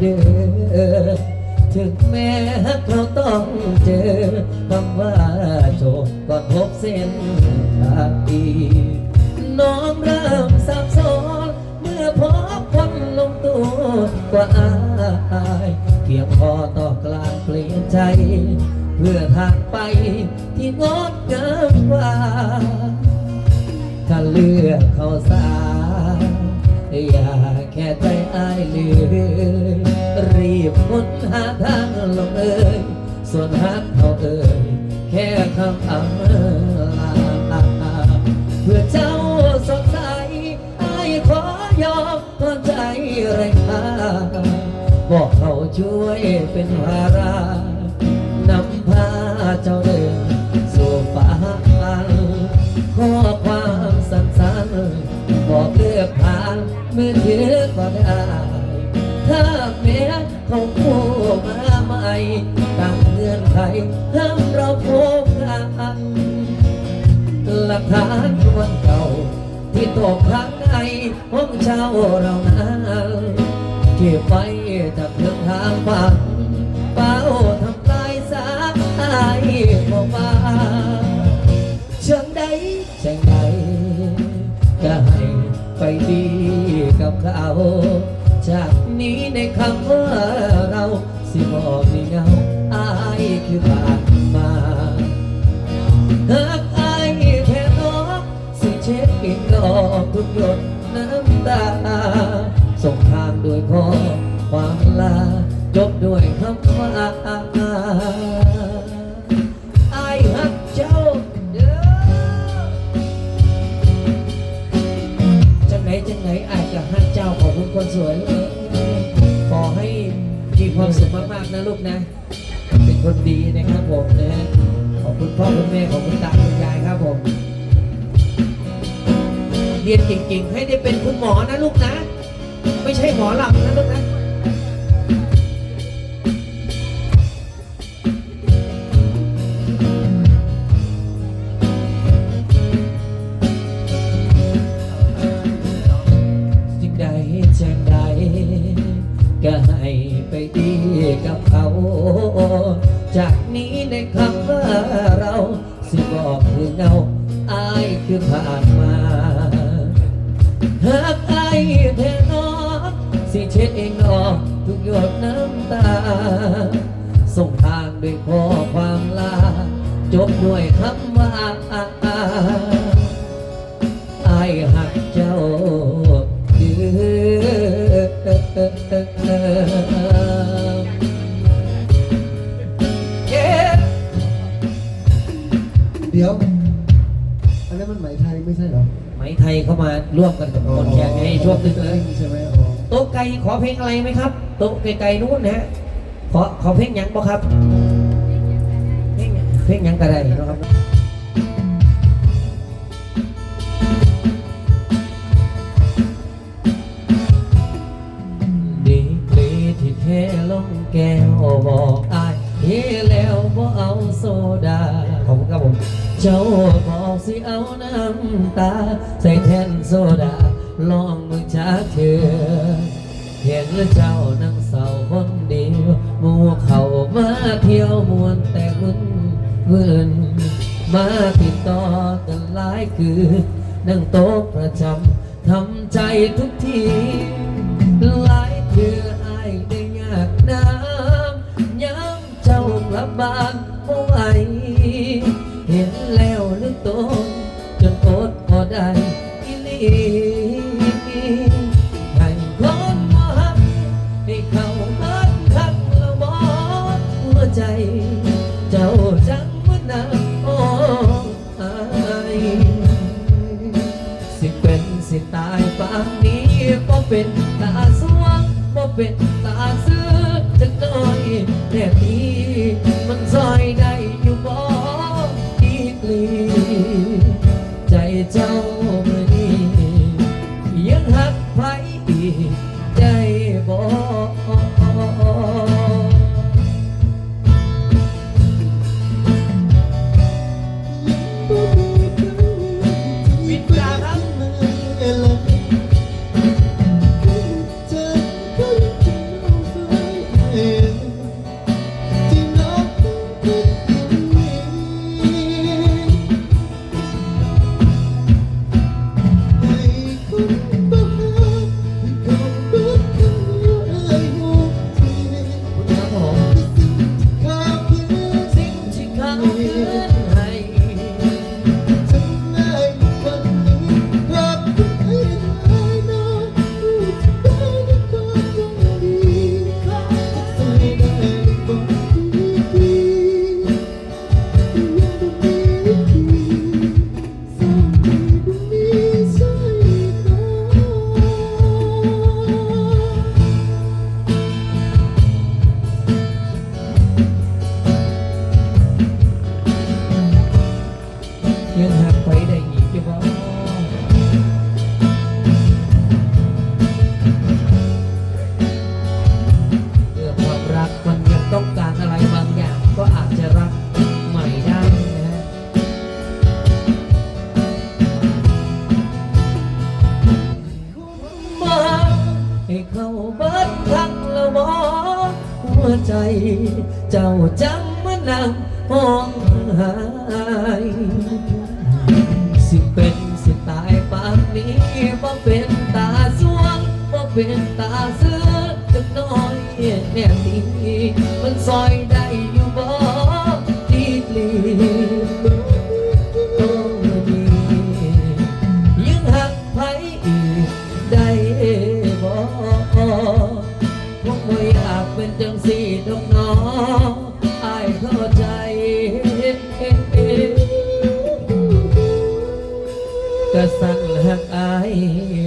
ถึงแม้เราต้องเจอคำว่าโชคก็พบเส้นทางอีน้องเริ่มสับสนเมื่อพบคนลงตัวกว่าอายเพียงพอต่อกลางเปลี่ยนใจ เพื่อทางไปที่งดงามกว่าถ้าเลือกเขาสาอย่าแค่ใจอายเลย บคนหาทางลงเอ่ยส่วนหักเขาเอ่ยแค่คำอำลาเพื่อเจ้าสดใสอายขอยอมทนใจแรงค่าบอกเขาช่วยเป็นภาระนำพาเจ้าเดินสู่ฝันข้อความสั้นๆบอกเลือกผ่านมือถือก็ได้ ถ้าแม้เขาพูดมาใหม่ตั้งเงื่อนไขห้ามเราพบกันหลักฐานวันเก่า ที่ตกค้างในห้องเช่าเรานั้นเก็บไว้จากเรื่องทางฝันเป้าทำลายสายบอกว่าเชิงใดเชิงใดก็ให้ไปดีกับเขา จากนี้ในคำว่าเราสิบอกมีเงาอายคือผ่านมาหากอายแค่น้องสิเช็ดกินดอกทุกหยดน้ำตา ส่งทางด้วยข้อความลา จบด้วยคำว่าอายหักเจ้าเด้อจังไหนจังไหนอายจะหักเจ้าขอบคุณคนสวยเลย ความสุขมากๆนะลูกนะ เป็นคนดีนะครับผมนะขอบคุณพ่อคุณแม่ขอบคุณตาคุณยายครับผม เรียนเก่งๆให้ได้เป็นคุณหมอนะลูกนะ ไม่ใช่หมอหลับนะลูกนะ คำว่าเราสิบอกคือเงาอายคือผ่านมาหากอายแท้น้องสิเช็ดเองนอกทุกหยดน้ำตา ส่งทางด้วยข้อความลา จบด้วยคำว่าอายหักเจ้าเดือ ดี๋ยว อันนั้นมันไหมไทยไม่ใช่เหรอไหมไทยเข้ามาร่วมกันกับคนแขกในช่วงนึงเลย ใช่ไหมอ๋อโต๊ะไก่ขอเพลงอะไรไหมครับ โต๊ะไก่ๆนู้นนะฮะขอขอเพลงหยังบ่ครับ เพลงหยังเพลงหยังก็ได้เนาะครับดีกรีที่เทลงแก้วบอกอายเทแล้วบ่เอาโซดา ขอบคุณครับผม เจ้าบอกสิเอาน้ำตา ใส่แทนโซดา ลองมือจากเธอเห็นเจ้านั่งเศร้าคนเดียวมู่เขามาเที่ยวมวนแต่มึนมึนมาติดต่อกันหลายคืนนั่งโต๊ะประจำ เป็นตาสว่างบ่เป็นตาซื้อจักหน่อยแต่นี้ ยังหักไปได้อีกบอเมื่อความรักมันยังต้องการอะไรบางอย่าง ก็อาจจะรักใหม่ได้นะฮมาให้เขาเบัดรักละมอหัวใจ เจ้าจังมานนั่งห้องหาย เป็นตาเสือจักน้อยแน่นี้มันซอยได้อยู่บ่ดีลีต้องดียังหักไผอีกได้บ่คงบ่อยากเป็นจังสี่ดอกน้ออายเข้าใจกะสั่งหักอาย